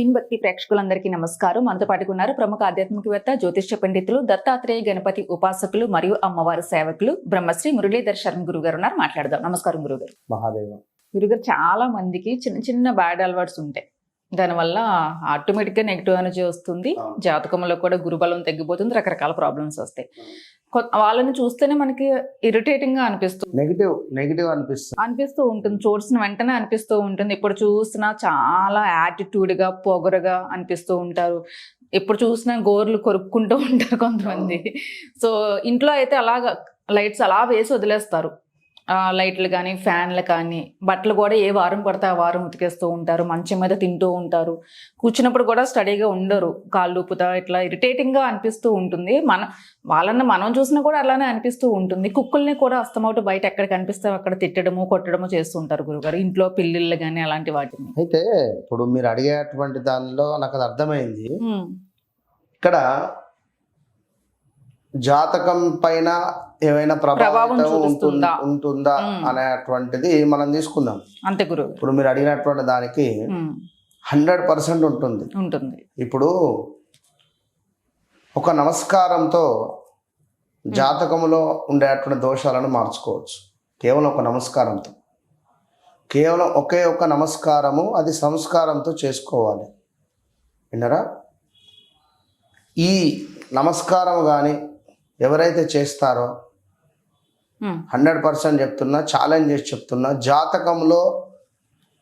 Pin భక్తి ప్రేక్షకులందరికీ నమస్కారం. మనతో పాటుకున్నారు ప్రముఖ ఆధ్యాత్మికవేత్త జ్యోతిష్య పండితులు దత్తాత్రేయ గణపతి ఉపాసకులు మరియు అమ్మవారి సేవకులు బ్రహ్మశ్రీ మురళీధర్ శర్మ గురువు గారు ఉన్నారు. మాట్లాడదాం. నమస్కారం గురుగారు. మహాదేవ. గురుగారు చాలా మందికి చిన్న చిన్న బ్యాడ్ అలవాట్స్ ఉంటాయి. దానివల్ల ఆటోమేటిక్గా నెగిటివ్ ఎనర్జీ వస్తుంది. జాతకంలో కూడా గురుబలం తగ్గిపోతుంది రకరకాల ప్రాబ్లమ్స్ వస్తాయి. వాళ్ళని చూస్తేనే మనకి ఇరిటేటింగ్గా అనిపిస్తుంది నెగిటివ్ నెగిటివ్ అనిపిస్తుంది అనిపిస్తూ ఉంటుంది. చూసిన వెంటనే అనిపిస్తూ ఉంటుంది. ఇప్పుడు చూసినా చాలా యాటిట్యూడ్గా పొగరుగా అనిపిస్తూ ఉంటారు. ఎప్పుడు చూసినా గోర్లు కొరుక్కుంటూ ఉంటారు కొంతమంది. సో ఇంట్లో అయితే అలాగా లైట్స్ అలా వేసి వదిలేస్తారు. లైట్లు కానీ ఫ్యాన్లు కానీ బట్టలు కూడా ఏ వారం పడితే ఆ వారం ఉతికేస్తూ ఉంటారు. మంచం మీద తింటూ ఉంటారు. కూర్చున్నప్పుడు కూడా స్టడీగా ఉండరు. కాళ్ళు ఊపుతా ఇట్లా ఇరిటేటింగ్గా అనిపిస్తూ ఉంటుంది. మన వాళ్ళని మనం చూసినా కూడా అలానే అనిపిస్తూ ఉంటుంది. కుక్కల్ని కూడా అస్తమౌట్ బయట ఎక్కడ కనిపిస్తే అక్కడ తిట్టడము కొట్టడము చేస్తూ ఉంటారు గురుగారు. ఇంట్లో పిల్లిళ్ళు కానీ అలాంటి వాటిని. అయితే ఇప్పుడు మీరు అడిగేటువంటి దానిలో నాకు అది అర్థమైంది. ఇక్కడ జాతకం పైన ఏమైనా ప్రభావం? ఉంటుందా? మ్మ్. అనేటువంటిది మనం తీసుకుందాం. అంతే గురువు. ఇప్పుడు మీరు అడిగినటువంటి దానికి హండ్రెడ్ పర్సెంట్ ఉంటుంది. ఉంటుంది. ఇప్పుడు ఒక నమస్కారంతో జాతకములో ఉండేటువంటి దోషాలను మార్చుకోవచ్చు. కేవలం ఒక నమస్కారంతో. కేవలం ఒకే ఒక నమస్కారము అది సంస్కారంతో చేసుకోవాలి. విన్నరా? ఈ నమస్కారం కానీ ఎవరైతే చేస్తారో హండ్రెడ్ పర్సెంట్ చెప్తున్నా ఛాలెంజ్ చేసి చెప్తున్నా జాతకంలో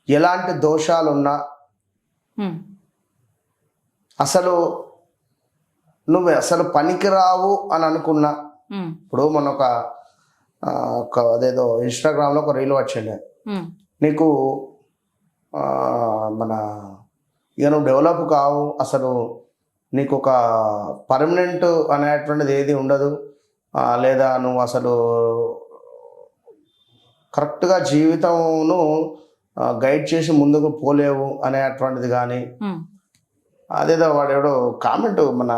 ఎలాంటి దోషాలున్నా ఉమ్, అసలు నువ్వు అసలు పనికిరావు అని అనుకున్నా. ఉమ్, ఇప్పుడు మొన్న ఒక ఒక అదేదో ఇన్స్టాగ్రామ్లో ఒక రీల్ వచ్చిండే. ఉమ్, నీకు మన ఇక నువ్వు డెవలప్ కావు అసలు నీకు ఒక పర్మనెంట్ అనేటువంటిది ఏది ఉండదు. లేదా నువ్వు అసలు కరెక్ట్గా జీవితంను గైడ్ చేసి ముందుకు పోలేవు అనేటువంటిది కానీ అదేదో వాడు ఎవడో కామెంట్ మన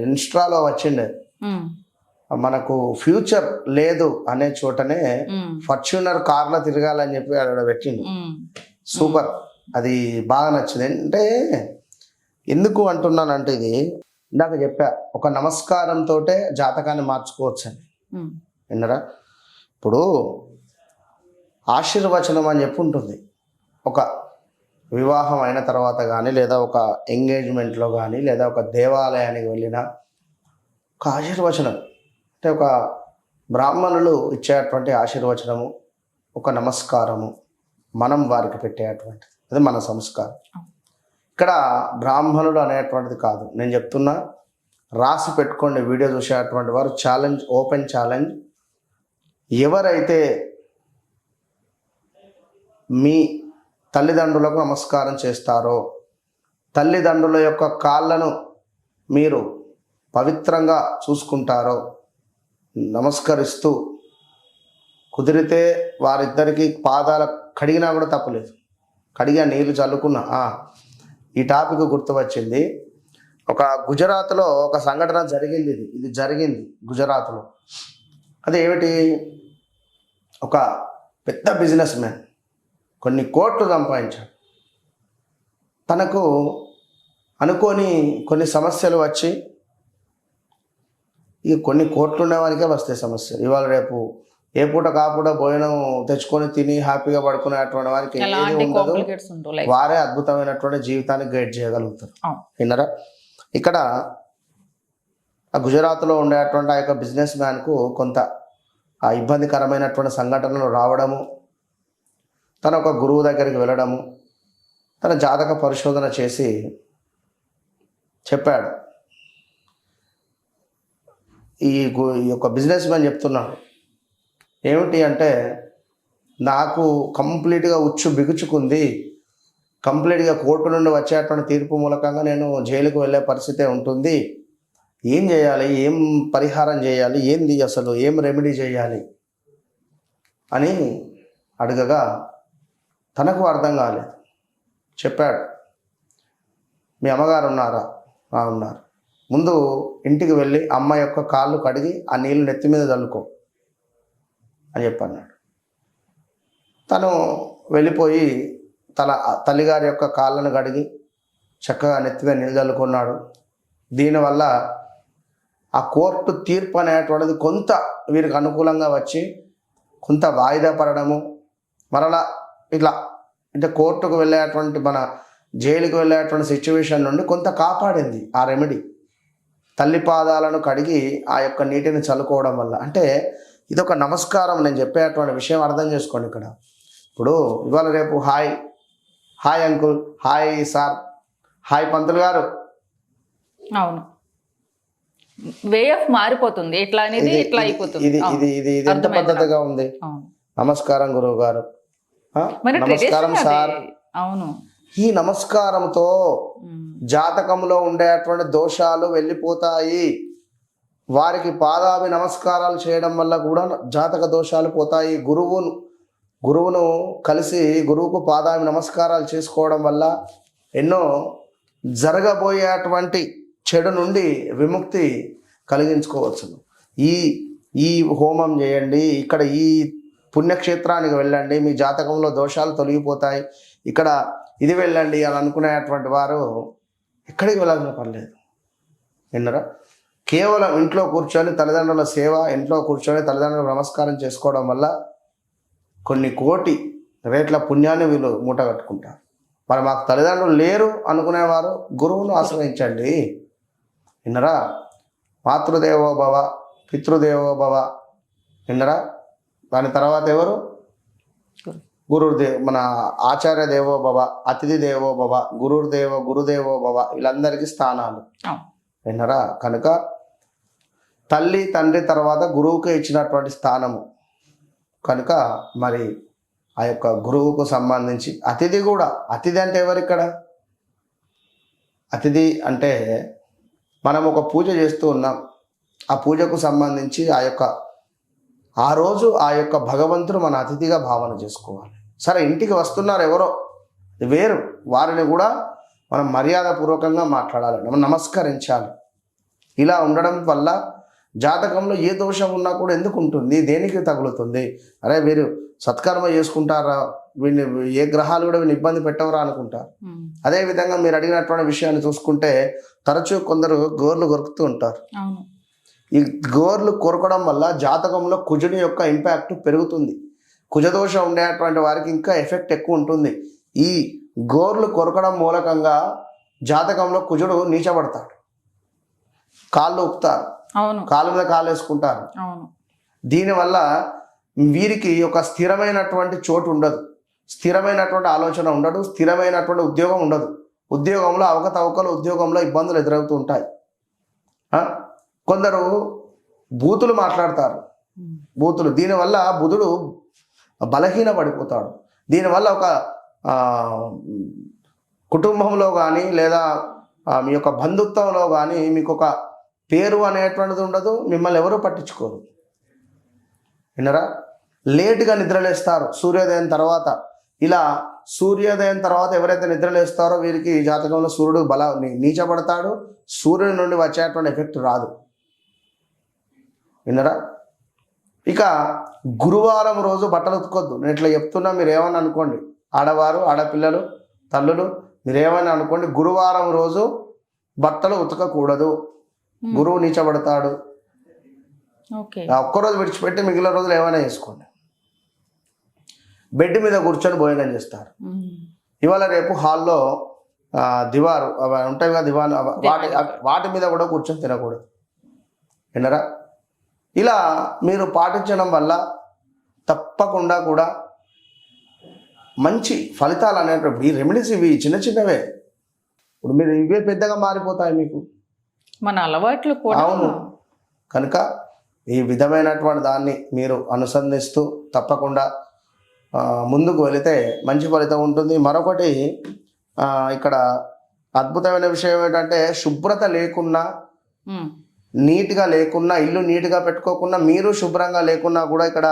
ఇన్స్టాలో వచ్చిండే. మనకు ఫ్యూచర్ లేదు అనే చోటనే ఫార్చ్యూనర్ కార్లో తిరగాలని చెప్పి ఆడ పెట్టిండు. సూపర్. అది బాగా నచ్చింది. అంటే ఎందుకు అంటున్నానంటే ఇది ఇందాక చెప్పా ఒక నమస్కారంతో జాతకాన్ని మార్చుకోవచ్చు అని విన్నరా? ఇప్పుడు ఆశీర్వచనం అని చెప్పి ఉంటుంది. ఒక వివాహం అయిన తర్వాత కానీ లేదా ఒక ఎంగేజ్మెంట్లో కానీ లేదా ఒక దేవాలయానికి వెళ్ళిన ఒక ఆశీర్వచనం. అంటే ఒక బ్రాహ్మణులు ఇచ్చేటువంటి ఆశీర్వచనము ఒక నమస్కారము మనం వారికి పెట్టేటువంటి అది మన సంస్కారం. ఇక్కడ బ్రాహ్మణుడు అనేటువంటిది కాదు. నేను చెప్తున్నా రాసి పెట్టుకోండి వీడియో చూసేటువంటి వారు. Challenge open challenge. ఎవరైతే మీ తల్లిదండ్రులకు నమస్కారం చేస్తారో తల్లిదండ్రుల యొక్క కాళ్ళను మీరు పవిత్రంగా చూసుకుంటారో నమస్కరిస్తూ కుదిరితే వారిద్దరికి పాదాల కడిగినా కూడా తప్పలేదు. కడిగా నీళ్ళు చల్లుకున్నా ఈ టాపిక్ గుర్తు వచ్చింది ఒక గుజరాత్లో ఒక సంఘటన జరిగింది ఇది. ఇది జరిగింది గుజరాత్లో. అది ఏమిటి? ఒక పెద్ద బిజినెస్ మ్యాన్ కొన్ని కోట్లు సంపాదించాడు. తనకు అనుకోని కొన్ని సమస్యలు వచ్చి ఇక కొన్ని కోట్లు ఉండేవానికే వస్తాయి సమస్యలు. ఇవాళ రేపు ఏ పూట కాపూట భోజనం తెచ్చుకొని తిని హ్యాపీగా పడుకునేటువంటి వారికి ఏది ఉండదు. వారే అద్భుతమైనటువంటి జీవితాన్ని గైడ్ చేయగలుగుతారు. విన్నరా? ఇక్కడ గుజరాత్లో ఉండేటువంటి ఆ యొక్క బిజినెస్ మ్యాన్కు కొంత ఆ ఇబ్బందికరమైనటువంటి సంఘటనలు రావడము తన ఒక గురువు దగ్గరికి వెళ్ళడము తన జాతక పరిశోధన చేసి చెప్పాడు. ఈ యొక్క బిజినెస్ మ్యాన్ చెప్తున్నాడు. ఏమిటి అంటే నాకు కంప్లీట్గా ఉచ్చు బిగుచుకుంది. కంప్లీట్గా కోర్టు నుండి వచ్చేటువంటి తీర్పు మూలకంగా నేను జైలుకు వెళ్ళే పరిస్థితే ఉంటుంది. ఏం చేయాలి? ఏం పరిహారం చేయాలి? ఏంది అసలు? ఏం రెమెడీ చేయాలి? అని అడగగా తనకు అర్థం కాలేదు. చెప్పాడు. మీ అమ్మగారు ఉన్నారా? "ఆ, ఉన్నారు. ముందు ఇంటికి వెళ్ళి అమ్మ యొక్క కాళ్ళు కడిగి ఆ నీళ్ళు నెత్తి మీద చల్లుకో అని చెప్పన్నాడు. తను వెళ్ళిపోయి తన తల్లిగారి యొక్క కాళ్ళను కడిగి చక్కగా నెత్తిగా నిలదల్లుకున్నాడు దీనివల్ల ఆ కోర్టు తీర్పు అనేటువంటిది కొంత వీరికి అనుకూలంగా వచ్చి కొంత వాయిదా పడడము మరలా ఇట్లా అంటే కోర్టుకు వెళ్ళేటువంటి మన జైలుకు వెళ్ళేటువంటి సిచ్యువేషన్ నుండి కొంత కాపాడింది ఆ రెమెడీ. తల్లి పాదాలను కడిగి ఆ యొక్క నీటిని చల్లుకోవడం వల్ల. అంటే ఇది ఒక నమస్కారం నేను చెప్పేటువంటి విషయం అర్థం చేసుకోండి ఇక్కడ. ఇప్పుడు ఇవాళ రేపు hi. Hi uncle. Hi sir. Hi పంతులు గారు. అవును. వే ఆఫ్ మారిపోతుంది. ఇట్లా అనేది ఇట్లా అయిపోతుంది. ఇది. ఇది ఇది ఇది ఎంత పద్ధతిగా ఉంది? నమస్కారం గురువు గారు. నమస్కారం సార్. అవును. ఈ నమస్కారంతో. జాతకంలో ఉండేటువంటి దోషాలు వెళ్ళిపోతాయి. వారికి పాదాభి నమస్కారాలు చేయడం వల్ల కూడా జాతక దోషాలు పోతాయి. గురువును గురువును కలిసి గురువుకు పాదాభి నమస్కారాలు చేసుకోవడం వల్ల ఎన్నో జరగబోయేటువంటి చెడు నుండి విముక్తి కలిగించుకోవచ్చు ఈ ఈ హోమం చేయండి. ఇక్కడ ఈ పుణ్యక్షేత్రానికి వెళ్ళండి. మీ జాతకంలో దోషాలు తొలగిపోతాయి. ఇక్కడ ఇది వెళ్ళండి అని అనుకునేటువంటి వారు ఎక్కడికి వెళ్ళాల్సిన పర్లేదు విన్నరా? కేవలం ఇంట్లో కూర్చొని తల్లిదండ్రుల సేవ ఇంట్లో కూర్చొని తల్లిదండ్రులకు నమస్కారం చేసుకోవడం వల్ల కొన్ని కోటి రేట్ల పుణ్యాన్ని వీళ్ళు మూట కట్టుకుంటారు మరి మాకు తల్లిదండ్రులు లేరు అనుకునేవారు గురువును ఆశ్రయించండి. విన్నరా? మాతృదేవో భవ పితృదేవో భవ. విన్నరా? దాని తర్వాత ఎవరు? గురుదేవ్ మన ఆచార్య దేవో భవ అతిథి దేవో భవ గురుర్దేవ గురుదేవో భవ వీళ్ళందరికీ స్థానాలు. విన్నరా? కనుక తల్లి తండ్రి తర్వాత గురువుకే ఇచ్చినటువంటి స్థానము. కనుక మరి ఆ యొక్క గురువుకు సంబంధించి అతిథి కూడా అతిథి అంటే ఎవరు ఇక్కడ? అతిథి అంటే మనం ఒక పూజ చేస్తూ ఉన్నాం. ఆ పూజకు సంబంధించి ఆ యొక్క ఆ రోజు ఆ యొక్క భగవంతుడు మన అతిథిగా భావన చేసుకోవాలి. సరే ఇంటికి వస్తున్నారు ఎవరో? వేరు. వారిని కూడా మనం మర్యాదపూర్వకంగా మాట్లాడాలి. మనం నమస్కరించాలి. ఇలా ఉండడం వల్ల జాతకంలో ఏ దోషం ఉన్నా కూడా ఎందుకు ఉంటుంది? దేనికి తగులుతుంది? అరే వీరు సత్కర్మ చేసుకుంటారా? వీడిని ఏ గ్రహాలు కూడా వీడిని ఇబ్బంది పెట్టవరా అనుకుంటారు. అదేవిధంగా మీరు అడిగినటువంటి విషయాన్ని చూసుకుంటే తరచూ కొందరు గోర్లు కొరుకుతూ ఉంటారు. ఈ గోర్లు కొరకడం వల్ల జాతకంలో కుజుని యొక్క ఇంపాక్ట్ పెరుగుతుంది. కుజదోషం ఉండేటువంటి వారికి ఇంకా ఎఫెక్ట్ ఎక్కువ ఉంటుంది. ఈ గోర్లు కొరకడం మూలకంగా జాతకంలో కుజుడు నీచబడతాడు. కాళ్ళు అవును. కాళ్ళ మీద కాళ్ళు వేసుకుంటారు. అవును. దీనివల్ల వీరికి ఒక స్థిరమైనటువంటి చోటు ఉండదు. స్థిరమైనటువంటి ఆలోచన ఉండదు. స్థిరమైనటువంటి ఉద్యోగం ఉండదు. ఉద్యోగంలో అవకతవకలు ఉద్యోగంలో ఇబ్బందులు ఎదురవుతూ ఉంటాయి? కొందరు బూతులు మాట్లాడతారు. బూతులు. దీనివల్ల బుధుడు బలహీన పడిపోతాడు దీనివల్ల ఒక కుటుంబంలో కానీ లేదా మీ యొక్క బంధుత్వంలో కానీ మీకు ఒక పేరు అనేటువంటిది ఉండదు మిమ్మల్ని ఎవరు పట్టించుకోరు. విన్నరా? లేటుగా నిద్రలేస్తారు సూర్యోదయం తర్వాత. ఇలా సూర్యోదయం తర్వాత ఎవరైతే నిద్రలేస్తారో వీరికి జాతకంలో సూర్యుడు బల నీచబడతాడు. సూర్యుడి నుండి వచ్చేటువంటి ఎఫెక్ట్ రాదు. విన్నరా? ఇక గురువారం రోజు బట్టలు ఉతుకొద్దు. నేను ఇట్లా చెప్తున్నా మీరు ఏమని అనుకోండి. ఆడవారు ఆడపిల్లలు తల్లులు మీరు ఏమని అనుకోండి గురువారం రోజు బట్టలు ఉతకకూడదు. గురువు నీచబడతాడు. ఒక్కరోజు విడిచిపెట్టి మిగిలిన రోజులు ఏమైనా చేసుకోండి బెడ్ మీద కూర్చొని భోజనం చేస్తారు. ఇవాళ రేపు హాల్లో దివారు అవి ఉంటాయి కదా దివాను వాటి వాటి మీద కూడా కూర్చొని తినకూడదు. విన్నరా ఇలా మీరు పాటించడం వల్ల తప్పకుండా కూడా మంచి ఫలితాలు అనేటువంటి ఈ రెమెడీస్ ఇవి చిన్న చిన్నవే ఇప్పుడు మీరు ఇవే పెద్దగా మారిపోతాయి మీకు మన అలవాట్లు కూడా అవును. కనుక ఈ విధమైనటువంటి దాన్ని మీరు అనుసంధిస్తూ తప్పకుండా ముందుకు వెళితే మంచి ఫలితం ఉంటుంది మరొకటి ఇక్కడ అద్భుతమైన విషయం ఏంటంటే శుభ్రత లేకున్నా. నీట్గా లేకున్నా ఇల్లు నీట్గా పెట్టుకోకుండా మీరు శుభ్రంగా లేకున్నా కూడా ఇక్కడ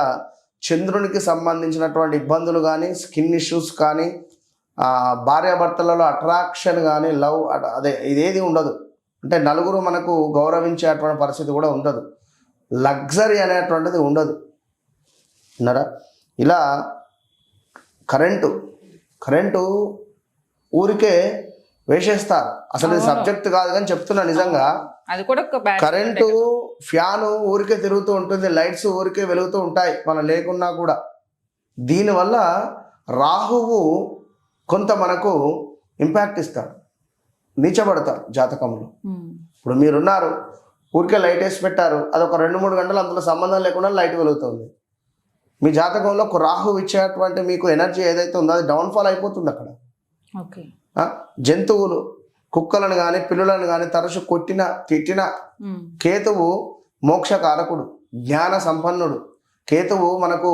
చంద్రునికి సంబంధించినటువంటి ఇబ్బందులు కానీ స్కిన్ ఇష్యూస్ కానీ భార్యాభర్తలలో అట్రాక్షన్ కానీ లవ్ అదే ఇదేది ఉండదు. అంటే నలుగురు మనకు గౌరవించేటువంటి పరిస్థితి కూడా ఉండదు. లగ్జరీ అనేటువంటిది ఉండదు. విన్నారా? ఇలా కరెంటు కరెంటు ఊరికే వేసేస్తారు. అసలు ఇది. సబ్జెక్ట్ కాదు కానీ చెప్తున్నా నిజంగా. అది కూడా కరెంటు ఫ్యాను ఊరికే తిరుగుతూ ఉంటుంది లైట్స్ ఊరికే వెలుగుతూ ఉంటాయి మనం లేకున్నా కూడా. దీనివల్ల రాహువు కొంత మనకు ఇంపాక్ట్ ఇస్తాడు నీచబడతాడు జాతకంలో. ఇప్పుడు మీరున్నారు ఊరికే లైట్ వేసి పెట్టారు అది ఒక రెండు మూడు గంటలు అందులో సంబంధం లేకుండా లైట్ వెలుగుతుంది. మీ జాతకంలో ఒక రాహు ఇచ్చేటువంటి మీకు ఎనర్జీ ఏదైతే ఉందో అది డౌన్ఫాల్ అయిపోతుంది అక్కడ? జంతువులు కుక్కలను కానీ పిల్లులను కానీ తరచు కొట్టిన తిట్టిన కేతువు మోక్షకారకుడు జ్ఞాన సంపన్నుడు. కేతువు మనకు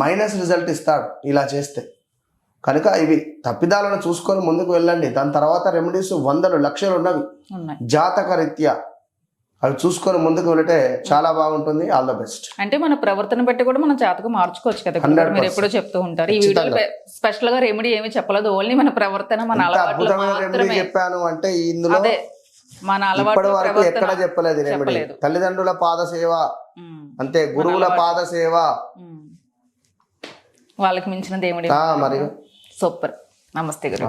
మైనస్ రిజల్ట్ ఇస్తాడు ఇలా చేస్తే. కనుక ఇవి తప్పిదాలను చూసుకొని ముందుకు వెళ్ళండి. దాని తర్వాత రెమెడీస్ వందలు లక్షలు ఉన్నవి. జాతక రీత్యా అవి చూసుకొని ముందుకు వెళితే చాలా బాగుంటుంది. ఆల్ ద బెస్ట్ అంటే మన ప్రవర్తన బట్టి కూడా మనం జాతకం మార్చుకోవచ్చు కదా ఇప్పుడు 100% మీరు ఎప్పుడూ చెప్తూ ఉంటారు. ఈ. వీడియో స్పెషల్గా రెమెడీ ఏమీ చెప్పలేదు. ఓన్లీ మన ప్రవర్తన మన అలవాట్లు చెప్పాను అంటే ఇందులో మన అలవాట్లు వరకు ఎక్కడ చెప్పలేదు రెమెడీ. తల్లిదండ్రుల పాద సేవ. అంతే గురువుల అలవాటు. పాద సేవ. వాళ్ళకి మించిన దేవుడి ఆ, మరి. సూపర్. నమస్తే గురు